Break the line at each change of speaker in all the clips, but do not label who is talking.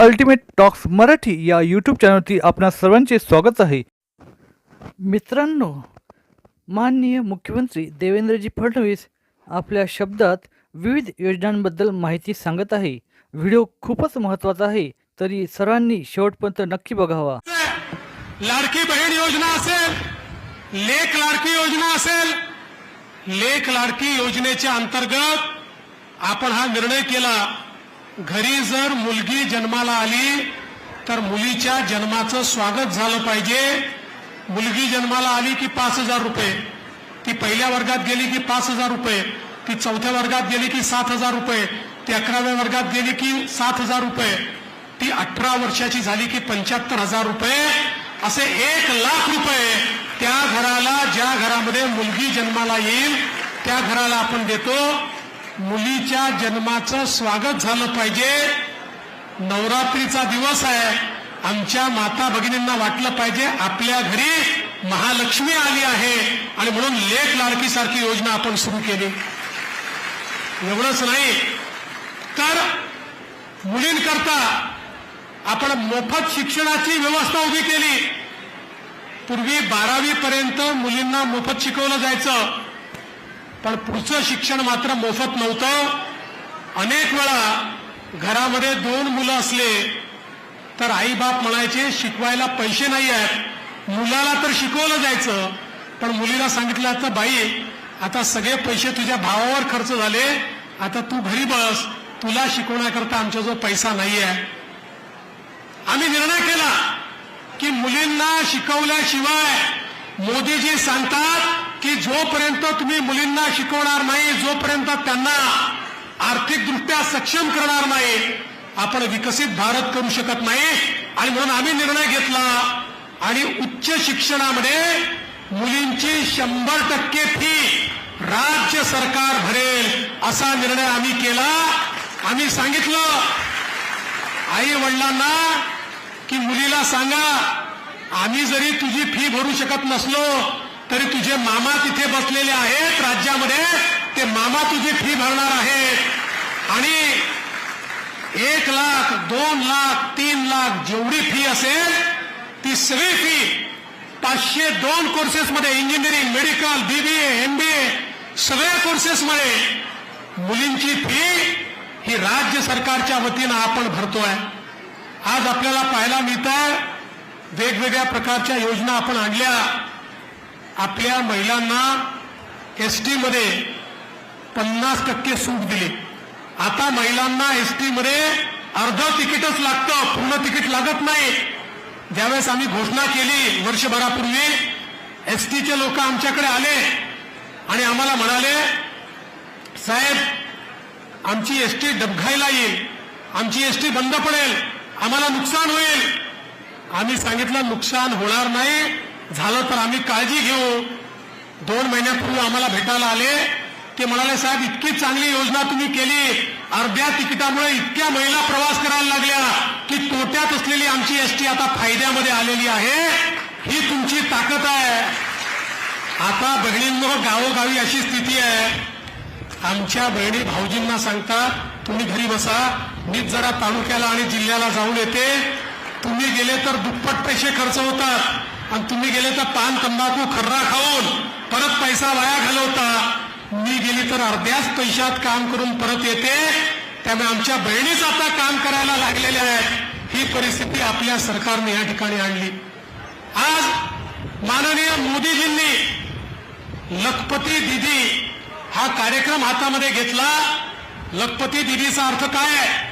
Ultimate talks Marathi या YouTube चॅनलवरती आपणा सर्वांचे स्वागत आहे. मित्रांनो माननीय मुख्यमंत्री देवेंद्रजी फडणवीस आपल्या शब्दात विविध योजनांबद्दल माहिती सांगत आहे. व्हिडिओ खूपच महत्त्वाचा आहे तरी सर्वांनी शेवटपर्यंत नक्की बघावा.
लाडकी बहीण योजना असेल लेख लाडकी योजना असेल लेख लाडकी योजनेच्या अंतर्गत आपण हा निर्णय केला. घरी जर मुलगी जन्माला आली तर मुलीच्या जन्माचं स्वागत झालं पाहिजे. मुलगी जन्माला आली की पाच हजार रुपये. ती पहिल्या वर्गात गेली की पाच हजार रुपये. ती चौथ्या वर्गात गेली की सात हजार रुपये. ती अकराव्या वर्गात गेली की सात हजार रुपये. ती अठरा वर्षाची झाली की पंच्याहत्तर हजार रुपये. असे एक लाख रुपये त्या घराला ज्या घरामध्ये मुलगी जन्माला येईल त्या घराला आपण देतो. मुलीच्या जन्माचं स्वागत झालं पाहिजे. नवरात्रीचा दिवस आहे. आमच्या माता भगिनींना वाटलं पाहिजे आपल्या घरी महालक्ष्मी आली आहे. आणि म्हणून लेख लाडकीसारखी योजना आपण सुरू केली. एवढंच नाही. तर मुलींकरता आपण मोफत शिक्षणाची व्यवस्था उभी केली. पूर्वी बारावी पर्यंत मुलींना मोफत शिकवलं जायचं. पण पुढचं शिक्षण मात्र मोफत नव्हतं. अनेक वेळा घरामध्ये दोन मुलं असले तर आई बाप म्हणायचे शिकवायला पैसे नाही आहेत. मुलाला तर शिकवलं जायचं. पण मुलीला सांगितलं तर बाई आता सगळे पैसे तुझ्या भावावर खर्च झाले. आता तू घरी बस. तुला शिकवण्याकरता आमच्याजवळ पैसा नाही आहे आम्ही निर्णय केला की मुलींना शिकवल्याशिवाय मोदीजी सांगतात की जोपर्यंत तुम्ही मुलींना शिकवणार नाही जोपर्यंत त्यांना आर्थिकदृष्ट्या सक्षम करणार नाही आपण विकसित भारत करू शकत नाही. आणि म्हणून आम्ही निर्णय घेतला आणि उच्च शिक्षणामध्ये मुलींची शंभर टक्के फी राज्य सरकार भरेल असा निर्णय आम्ही केला. आम्ही सांगितलं आई वडिलांना की मुलीला सांगा आम्ही जरी तुझी फी भरू शकत नसलो तरी तुझे मामा तिथे बसलेले आहेत राज्यामध्ये. ते मामा तुझी फी भरणार आहेत. आणि एक लाख दोन लाख तीन लाख जेवढी फी असेल ती सगळी फी पाचशे दोन कोर्सेसमध्ये इंजिनिअरिंग मेडिकल बीबीए एमबीए सगळ्या कोर्सेसमध्ये मुलींची फी ही राज्य सरकारच्या वतीनं आपण भरतोय. आज आपल्याला पाहायला मिळतं वेगवेगळ्या प्रकारच्या योजना आपण आणल्या. आपल्या महिलांना एसमध्ये पन्नास टक्के सूट दिली. आता महिलांना एस टीमध्ये अर्ध तिकीटच लागतं पूर्ण तिकीट लागत नाही. ज्यावेळेस आम्ही घोषणा केली वर्षभरापूर्वी एस टीचे लोक आमच्याकडे आले आणि आम्हाला म्हणाले साहेब आमची एस टी डबघायला येईल आमची एस टी बंद पडेल आम्हाला नुकसान होईल. आम्ही सांगितलं नुकसान होणार नाही झालं तर आम्ही काळजी घेऊ. दोन महिन्यापूर्वी आम्हाला भेटायला आले. ते म्हणाले साहेब इतकी चांगली योजना तुम्ही केली. अर्ध्या तिकिटामुळे इतक्या महिला प्रवास करायला लागल्या की तोट्यात असलेली आमची एसटी आता फायद्यामध्ये आलेली आहे. ही तुमची ताकद आहे. आता बहिणींमुळे गावोगावी अशी स्थिती आहे. आमच्या बहिणी भाऊजींना सांगतात तुम्ही घरी बसा. मी जरा तालुक्याला आणि जिल्ह्याला जाऊन येते. तुम्ही गेले तर दुप्पट पैसे खर्च होतात. आणि तुम्ही गेले तर पान तंबाखू खर्रा खाऊन परत पैसा वाया घालवता. मी गेली तर अर्ध्याच पैशात काम करून परत येते. त्यामुळे आमच्या बहिणीच आता काम करायला लागलेल्या आहेत. ही परिस्थिती आपल्या सरकारने या ठिकाणी आणली. आज माननीय मोदीजींनी लखपती दिदी हा कार्यक्रम हातामध्ये घेतला. लखपती दिदीचा अर्थ काय आहे?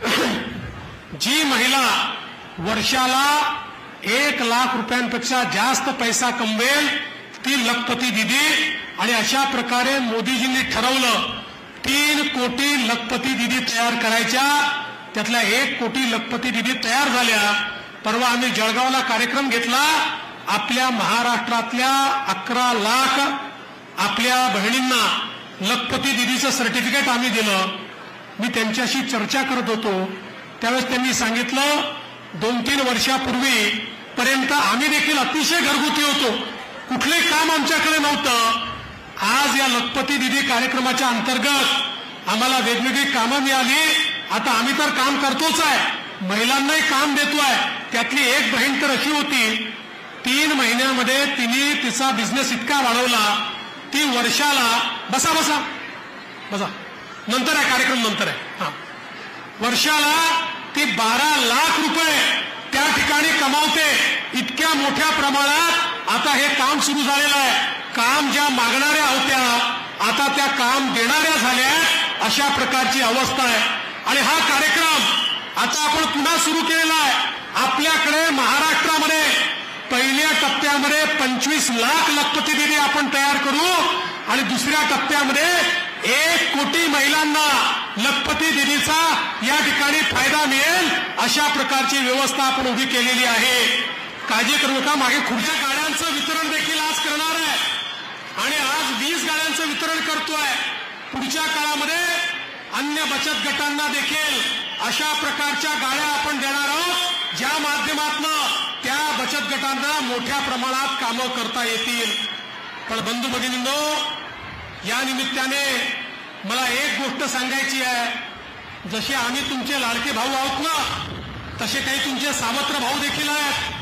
जी महिला वर्षाला एक लाख रुपयांपेक्षा जास्त पैसा कमवेल ती लखपती दिदी. आणि अशा प्रकारे मोदीजींनी ठरवलं तीन कोटी लखपती दिदी तयार करायच्या. त्यातल्या एक कोटी लखपती दिदी तयार झाल्या. परवा आम्ही जळगावला कार्यक्रम घेतला. आपल्या महाराष्ट्रातल्या अकरा लाख आपल्या बहिणींना लखपती दिदीचं सर्टिफिकेट आम्ही दिलं. मी त्यांच्याशी चर्चा करत होतो. त्यावेळेस त्यांनी सांगितलं दोन तीन वर्षापूर्वी पर्यंत आम्ही देखील अतिशय घरगुती होतो. कुठलंही काम आमच्याकडे नव्हतं. आज या लखपती दिदी कार्यक्रमाच्या अंतर्गत आम्हाला वेगवेगळी कामं मिळाली. आता आम्ही तर काम करतोच आहे. महिलांनाही काम देतोय. त्यातली एक बहीण तर अशी होती. तीन महिन्यामध्ये तिने तिचा बिझनेस इतका वाढवला. ती वर्षाला बसा बसा. बसा. नंतर आहे कार्यक्रम नंतर आहे. हा. वर्षाला ती बारा लाख रुपये त्या ठिकाणी कमावते. इतक्या मोठ्या प्रमाणात आता हे काम सुरू झालेलं आहे. काम ज्या मागणाऱ्या होत्या आता त्या काम देणाऱ्या झाल्या अशा प्रकारची अवस्था आहे. आणि हा कार्यक्रम आता आपण पुन्हा सुरू केलेला आहे. आपल्याकडे महाराष्ट्रामध्ये पहिल्या टप्प्यामध्ये पंचवीस लाख लखपती दिदी आपण तयार करू आणि दुसऱ्या टप्प्यामध्ये एक कोटी महिलांना लखपती दिदीचा या ठिकाणी फायदा मिळेल अशा प्रकारची व्यवस्था आपण उभी केलेली आहे. काळजी करू नका मागे खुर्च्या गाड्यांचं वितरण देखील आज करणार आहे. आणि आज वीस गाड्यांचं वितरण करतोय. पुढच्या काळामध्ये अन्य बचत गटांना देखील अशा प्रकारच्या गाड्या आपण देणार आहोत ज्या माध्यमातून त्या बचत गटांना मोठ्या प्रमाणात कामं करता येतील. पण बंधू भगिनींनो या निमित्ताने मला एक गोष्ट सांगायची आहे. जसे आम्ही तुमचे लाडके भाऊ आहोत ना तसे काही तुमचे सावत्र भाऊ देखील आहेत.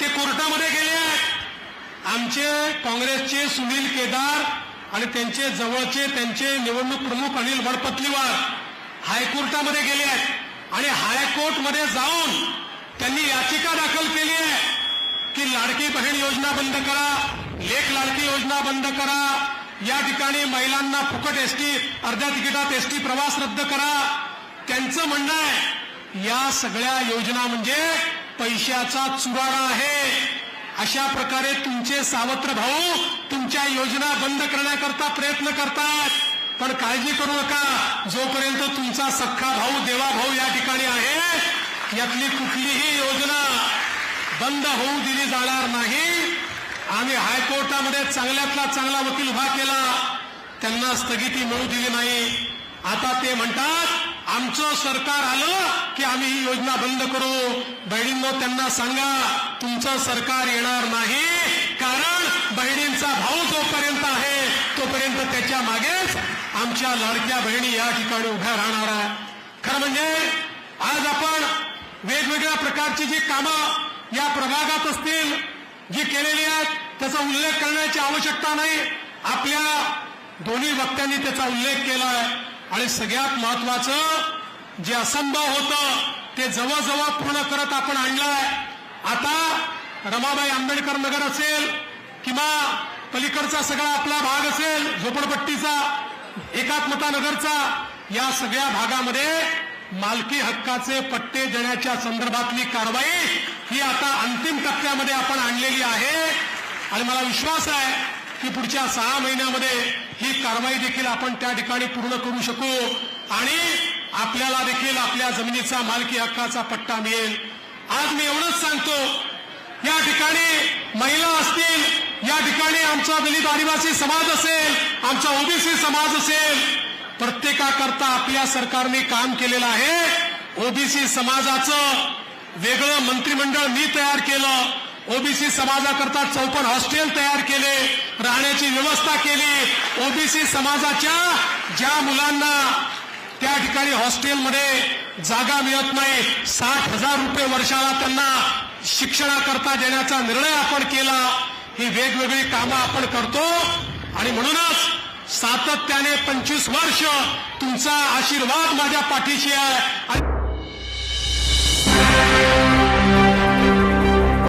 ते कोर्टामध्ये गेले आहेत. आमचे काँग्रेसचे सुनील केदार आणि त्यांचे जवळचे त्यांचे निवडणूक प्रमुख अनिल वडपतलीवार हायकोर्टामध्ये गेले आहेत. आणि हायकोर्टमध्ये जाऊन त्यांनी याचिका दाखल केली आहे की लाडकी बहीण योजना बंद करा लेख लाडकी योजना बंद करा या ठिकाणी महिलांना फुकट एसटी अर्ध्या तिकिटात एसटी प्रवास रद्द करा. त्यांचं म्हणणं आहे या सगळ्या योजना म्हणजे पैशाचा चुराडा आहे. अशा प्रकारे तुमचे सावत्र भाऊ तुमच्या योजना बंद करण्याकरता प्रयत्न करतात. पण काळजी करू नका जोपर्यंत तुमचा सख्खा भाऊ देवा भाऊ या ठिकाणी आहे यातली कुठलीही योजना बंद होऊ दिली जाणार नाही. आम्ही हायकोर्टामध्ये चांगल्यातला चांगला वकील उभा केला. त्यांना स्थगिती मिळू दिली नाही. आता ते म्हणतात आमचं सरकार आलं की आम्ही ही योजना बंद करू. बहिणींनो त्यांना सांगा तुमचं सरकार येणार नाही. कारण बहिणींचा भाऊ जोपर्यंत आहे तोपर्यंत त्याच्या मागेच आमच्या लाडक्या बहिणी या ठिकाणी उभ्या राहणार आहे. खरं म्हणजे आज आपण वेगवेगळ्या प्रकारची जी कामं या प्रभागात असतील जी केलेली आहेत त्याचा उल्लेख करण्याची आवश्यकता नाही. आपल्या दोन्ही वक्त्यांनी त्याचा उल्लेख केलाय. आणि सगळ्यात महत्वाचं जे असंभव होतं ते जवळजवळ पूर्ण करत आपण आणलंय. आता रमाबाई आंबेडकर नगर असेल किंवा पलीकडचा सगळा आपला भाग असेल झोपडपट्टीचा एकात्मता नगरचा या सगळ्या भागामध्ये मालकी हक्काचे पट्टे देण्याच्या संदर्भातली कारवाई ही आता अंतिम टप्प्यामध्ये आपण आणलेली आहे. आणि मला विश्वास आहे की पुढच्या सहा महिन्यामध्ये ही कारवाई देखील आपण त्या ठिकाणी पूर्ण करू शकू. आणि आपल्याला देखील आपल्या जमिनीचा मालकी हक्काचा पट्टा मिळेल. आज मी एवढंच सांगतो या ठिकाणी महिला असतील या ठिकाणी आमचा दलित आदिवासी समाज असेल आमचा ओबीसी समाज असेल प्रत्येकाकरता आपल्या सरकारने काम केलेलं आहे. ओबीसी समाजाचं वेगळं मंत्रिमंडळ मी तयार केलं ओबीसी समाजाकरता चौपन हॉस्टेल तयार केले राहण्याची व्यवस्था केली. ओबीसी समाजाच्या ज्या मुलांना त्या ठिकाणी हॉस्टेलमध्ये जागा मिळत नाही साठ हजार रुपये वर्षाला त्यांना शिक्षणाकरता देण्याचा निर्णय आपण केला. ही वेगवेगळी कामं आपण करतो आणि म्हणूनच सातत्याने पंचवीस वर्ष तुमचा आशीर्वाद माझ्या पाठीशी आहे. आणि